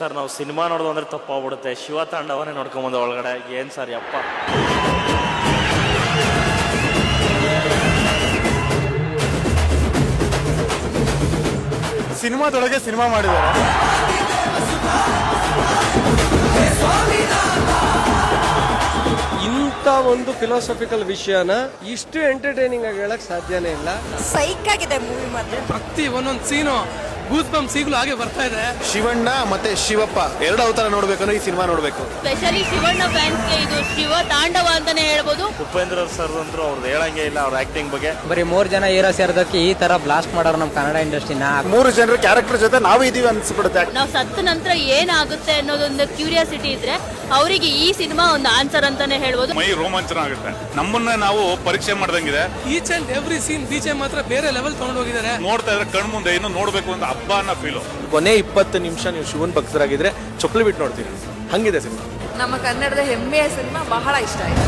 Sir ನಾವು cinema ನೋಡೋದು ಅಂದ್ರೆ ತಪ್ಪಾಗ್ಬಿಡುತ್ತೆ. ಶಿವ ತಾಂಡವನೇ ನೋಡ್ಕೊಂಬಂದ ಒಳಗಡೆ. ಏನ್ ಸರ್ ಯಪ್ಪ ಸಿನಿಮಾದೊಳಗೆ ಸಿನಿಮಾ ಮಾಡಿದ್ದಾರೆ. ಇಂಥ ಒಂದು ಫಿಲಾಸಫಿಕಲ್ ವಿಷಯನ ಇಷ್ಟು ಎಂಟರ್ಟೈನಿಂಗ್ ಆಗಿ ಹೇಳಕ್ ಸಾಧ್ಯನೇ ಇಲ್ಲ. ಸೈಕ್ ಆಗಿದೆ ಮೂವಿ ಮಾತ್ರ. ಪ್ರತಿ ಒಂದೊಂದು ಸೀನು ಗೂಸ್ ಬಂಪ್ ಈಗಲೂ ಹಾಗೆ ಬರ್ತಾ ಇದೆ ಶಿವಣ್ಣ ಮತ್ತೆ ಶಿವಪ್ಪ ಎರಡು ಅವತಾರ ನೋಡ್ಬೇಕು ಈ ಸಿನಿಮಾ ನೋಡ್ಬೇಕು. ಸ್ಪೆಷಲಿ ಶಿವಣ್ಣ ಫ್ಯಾನ್ಸ್ಗೆ ಇದು ಶಿವ ತಾಂಡವ ಅಂತಾನೆ ಹೇಳ್ಬೋದು. ಉಪೇಂದ್ರ ಸರ್ ಅಂದ್ರು ಅವ್ರದ್ದು ಹೇಳಂಗೆ ಇಲ್ಲ ಅವ್ರ ಆಕ್ಟಿಂಗ್ ಬಗ್ಗೆ. ಬರೀ ಮೂರ್ ಜನ ಹೀರೋ ಸೇರೋದಕ್ಕೆ ಈ ತರ ಬ್ಲಾಸ್ಟ್ ಮಾಡೋರು ನಮ್ಮ ಕನ್ನಡ ಇಂಡಸ್ಟ್ರಿನ ಮೂರು ಜನರ ಕ್ಯಾರೆಕ್ಟರ್ ಜೊತೆ ನಾವು ಇದೀವಿ ಅನ್ಸ್ಬಿಡುತ್ತೆ. ನಾವು ಸತ್ತ ನಂತರ ಏನಾಗುತ್ತೆ ಅನ್ನೋದೊಂದು ಕ್ಯೂರಿಯಾಸಿಟಿ ಇದ್ರೆ ಅವರಿಗೆ ಈ ಸಿನಿಮಾ ಒಂದು ಆನ್ಸರ್ ಅಂತಾನೆ ಹೇಳ್ಬೋದು. ಮೈ ರೋಮಾಂಚನ ಆಗುತ್ತೆ. ನಮ್ಮನ್ನ ನಾವು ಪರೀಕ್ಷೆ ಮಾಡ್ದಂಗಿದೆ. ಈಚ್ ಅಂಡ್ ಎವ್ರಿ ಸೀನ್ ಬೀಚೆ ಮಾತ್ರ ಬೇರೆ ಲೆವೆಲ್ ತಗೊಂಡು ಹೋಗಿದ್ದಾರೆ. ನೋಡ್ತಾ ಇದ್ರೆ ಕಣ್ ಮುಂದೆ ಇನ್ನು ನೋಡ್ಬೇಕು ಅಂತ ಹಬ್ಬ ಅನ್ನೋ ಫೀಲು ಕೊನೆ ಇಪ್ಪತ್ತು ನಿಮಿಷ ನೀವು ಶಿವನ್ ಭಕ್ತರಾಗಿದ್ರೆ ಚೊಕ್ಲಿ ಬಿಟ್ಟು ನೋಡ್ತೀರಿ. ಹಂಗಿದೆ ಸಿನಿಮಾ? ನಮ್ಮ ಕನ್ನಡದ ಹೆಮ್ಮೆಯ ಸಿನಿಮಾ ಬಹಳ ಇಷ್ಟ ಆಯ್ತು.